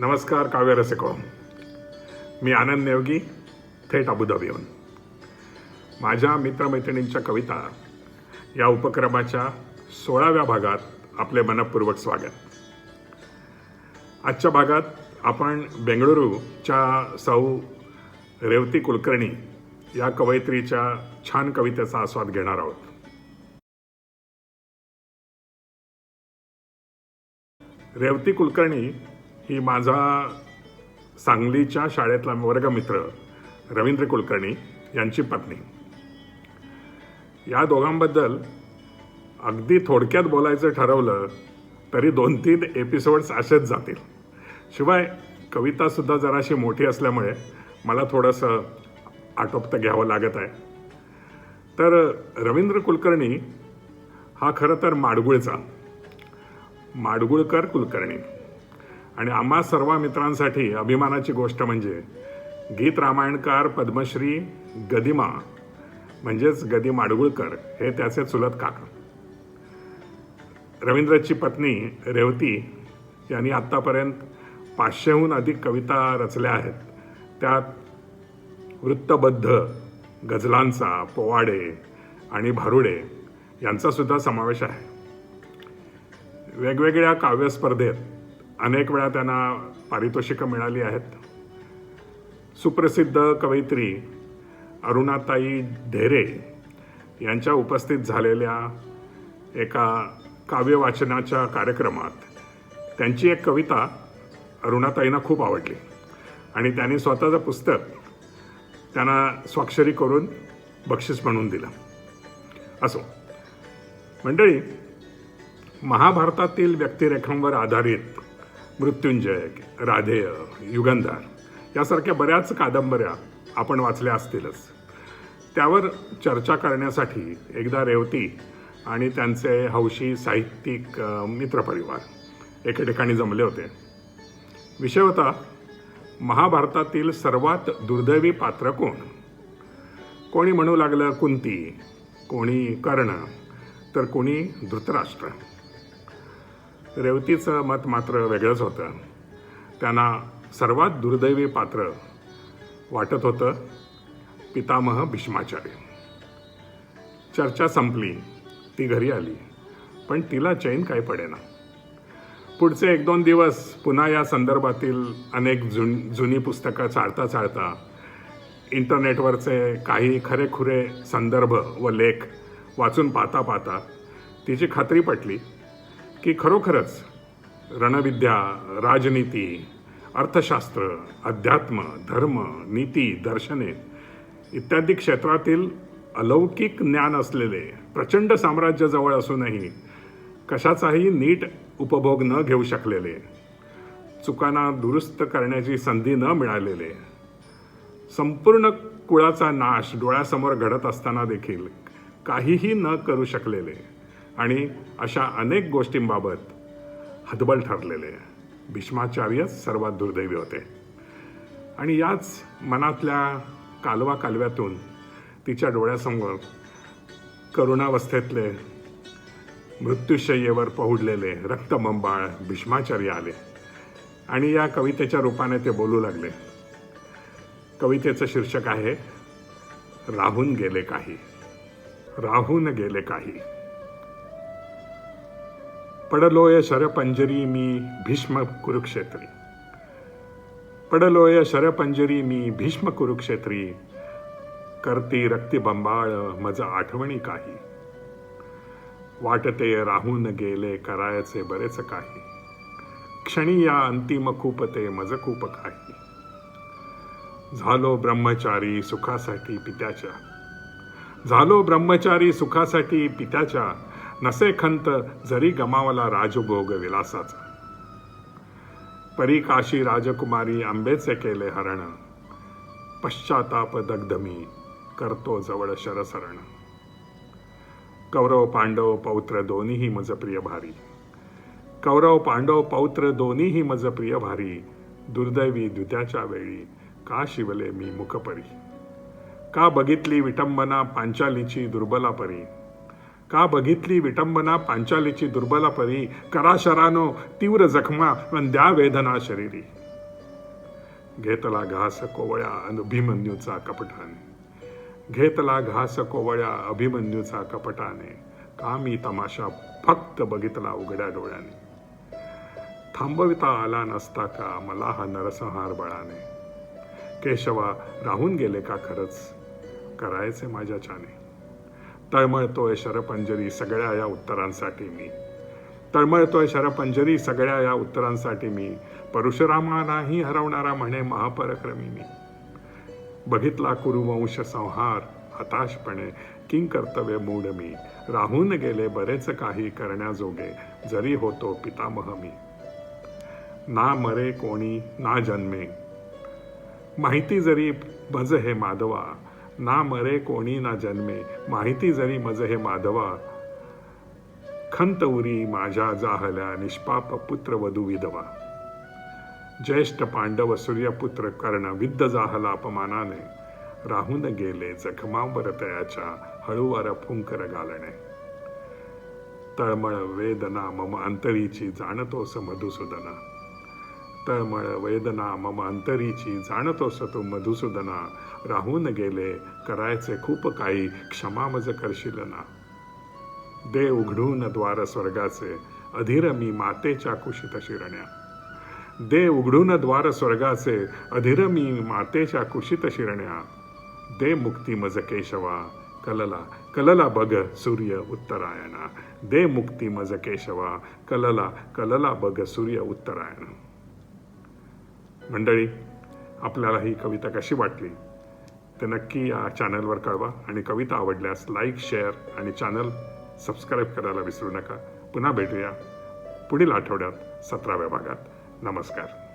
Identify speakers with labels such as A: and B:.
A: नमस्कार काव्य रसिको मी आनंद नेवगी थेट अबुधाबीहून. माझ्या मित्रमैत्रिणींच्या कविता या उपक्रमाच्या सोळाव्या भागात आपले मनपूर्वक स्वागत. आजच्या भागात आपण बेंगळुरूच्या सौ रेवती कुलकर्णी या कवयित्रीच्या छान कवितेचा आस्वाद घेणार आहोत. रेवती कुलकर्णी की माझा सांगलीच्या शाळेतला वर्गमित्र रवींद्र कुलकर्णी यांची पत्नी. या दोघांबद्दल अगदी थोडक्यात बोलायचं ठरवलं तरी दोन तीन एपिसोड्स असेच जातील. शिवाय कवितासुद्धा जराशी मोठी असल्यामुळे मला थोडंसं आटोपतं घ्यावं लागत आहे. तर रवींद्र कुलकर्णी हा खरं तर माडगुळचा. माडगुळकर कुलकर्णी. आणि आम्हा सर्व मित्रांसाठी अभिमानाची गोष्ट म्हणजे गीत रामायणकार पद्मश्री गदिमा म्हणजेच गदी माडगुळकर हे त्याचे चुलत काका. रवींद्रची पत्नी रेवती यांनी आत्तापर्यंत पाचशेहून अधिक कविता रचल्या आहेत. त्यात वृत्तबद्ध गझलांचा पोवाडे आणि भारुडे यांचा सुद्धा समावेश आहे. वेगवेगळ्या काव्यस्पर्धेत अनेक वेळा त्यांना पारितोषिकं मिळाली आहेत. सुप्रसिद्ध कवयित्री अरुणाताई ढेरे यांच्या उपस्थित झालेल्या एका काव्यवाचनाच्या कार्यक्रमात त्यांची एक कविता अरुणाताईंना खूप आवडली. आणि त्यांनी स्वतःचं पुस्तक त्यांना स्वाक्षरी करून बक्षीस म्हणून दिलं. असो. मंडळी महाभारतातील व्यक्तिरेखांवर आधारित मृत्युंजय राधेय युगंधार यासारख्या बऱ्याच कादंबऱ्या आपण वाचल्या असतीलच. त्यावर चर्चा करण्यासाठी एकदा रेवती आणि त्यांचे हौशी साहित्यिक मित्रपरिवार एके ठिकाणी जमले होते. विषय होता महाभारतातील सर्वात दुर्दैवी पात्र कोण? कोणी म्हणू लागलं कुंती कोणी कर्ण तर कोणी धृतराष्ट्र. रेवतीचं मत मात्र वेगळंच होतं. त्यांना सर्वात दुर्दैवी पात्र वाटत होतं पितामह भीष्माचार्य. चर्चा संपली ती घरी आली पण तिला चैन काय पडेना. पुढचे एक दोन दिवस पुन्हा या संदर्भातील अनेक जुन जुनी पुस्तकं चाळता चाळता इंटरनेटवरचे काही खरेखुरे संदर्भ व लेख वाचून पाहता पाहता तिची खात्री पटली. की खरोखरच रणविद्या राजनीती अर्थशास्त्र अध्यात्म धर्म नीती दर्शने इत्यादी क्षेत्रातील अलौकिक ज्ञान असलेले प्रचंड साम्राज्य जवळ असूनही कशाचाही नीट उपभोग न घेऊ शकलेले चुकांना दुरुस्त करण्याची संधी न मिळालेले संपूर्ण कुळाचा नाश डोळ्यासमोर घडत असताना देखील काहीही न करू शकलेले आणि अशा अनेक गोष्टींबाबत हतबल ठरलेले भीष्माचार्यच सर्वात दुर्दैवी होते. आणि याच मनातल्या कालवा कालव्यातून तिच्या डोळ्यासमोर करुणावस्थेतले मृत्यूशय्येवर पहुडलेले रक्तबंबाळ भीष्माचार्य आले. आणि या कवितेच्या रूपाने ते बोलू लागले. कवितेचं शीर्षक आहे राहून गेले काही. राहून गेले काही. पडलोय शरपंजरी मी भीष्म कुरुक्षेत्री पडलोय शरपंजरी मी भीष्म कुरुक्षेत्री करती रक्तिबंबाळ मज आठवणी काही वाटते राहून गेले करायचे बरेच काही क्षणी या अंतिम खूप ते मज खूप काही झालो ब्रह्मचारी सुखासाठी पित्याच्या झालो ब्रह्मचारी सुखासाठी पित्याच्या नसे खंत जरी गमावला राजभोग विलासाचा. परी काशी राजकुमारी आंबेचे केले हरण. पश्चाताप दग्धमी करतो जवळ शरसरण. कौरव पांडव पौत्र दोन्हीही मज प्रिय भारी. कौरव पांडव पौत्र दोन्हीही मज प्रिय भारी. दुर्दैवी द्वित्याच्या वेळी का शिवले मी मुखपरी? का बघितली विटंबना पांचालीची दुर्बला परी? का बघितली विटंबना पांचालीची दुर्बला परी करा शरानो तीव्र जखमा पण द्या वेदना शरीरी. घेतला घास कोवळ्या अभिमन्यूचा कपटाने. घेतला घास कोवळ्या अभिमन्यूचा कपटाने. का मी तमाशा फक्त बघितला उघड्या डोळ्याने. थांबविता आला नसता का मला हा नरसंहार बळाने? केशवा राहून गेले का खरंच? करायचे माझ्याच्याने तळमळतोय शरपंजरी सगळ्या या उत्तरांसाठी मी. तळमळतोय शरपंजरी सगळ्या या उत्तरांसाठी मी. परशुरामानाही हरवणारा म्हणे महापरक्रमी मी. बघितला कुरुवंश संहार हताशपणे किंग कर्तव्य मूड मी. राहून गेले बरेच काही करण्याजोगे जरी होतो पितामह मी. ना मरे कोणी ना जन्मे. माहिती जरी भज हे माधवा ना मरे कोणी ना जन्मे. माहिती जरी मज हे माधवा. खंत उरी माझ्या जाहल्या निष्पाप पुत्र वधू विधवा. ज्येष्ठ पांडव सूर्यपुत्र कर्ण विद्ध जाहला अपमानाने. राहून गेले जखमावर तयाच्या हळूवार फुंकर घालणे तळमळ वेदना मम अंतरीची जाणतोस मधुसूदना. तळमळ वेदना मम अंतरीची जाणतोस तू मधुसूदना. राहून गेले करायचे खूप काही क्षमा मज करशील ना. दे उघडून द्वार स्वर्गाचे अधीर मी मातेच्या कुशीत शिरण्या. दे उघडून द्वार स्वर्गाचे अधीर मी मातेच्या कुशीत शिरण्या. दे मुक्ती मज केशवा कलला कलला बघ सूर्य उत्तरायणा. दे मुक्ती मज केशवा कलला कलला बघ सूर्य उत्तरायण. मंडळी आपल्याला ही कविता कशी वाटली? ते नक्की या चॅनलवर कळवा आणि कविता आवडल्यास लाईक शेअर आणि चॅनल सबस्क्राईब करायला विसरू नका. पुन्हा भेटूया पुढील आठवड्यात सतराव्या भागात. नमस्कार.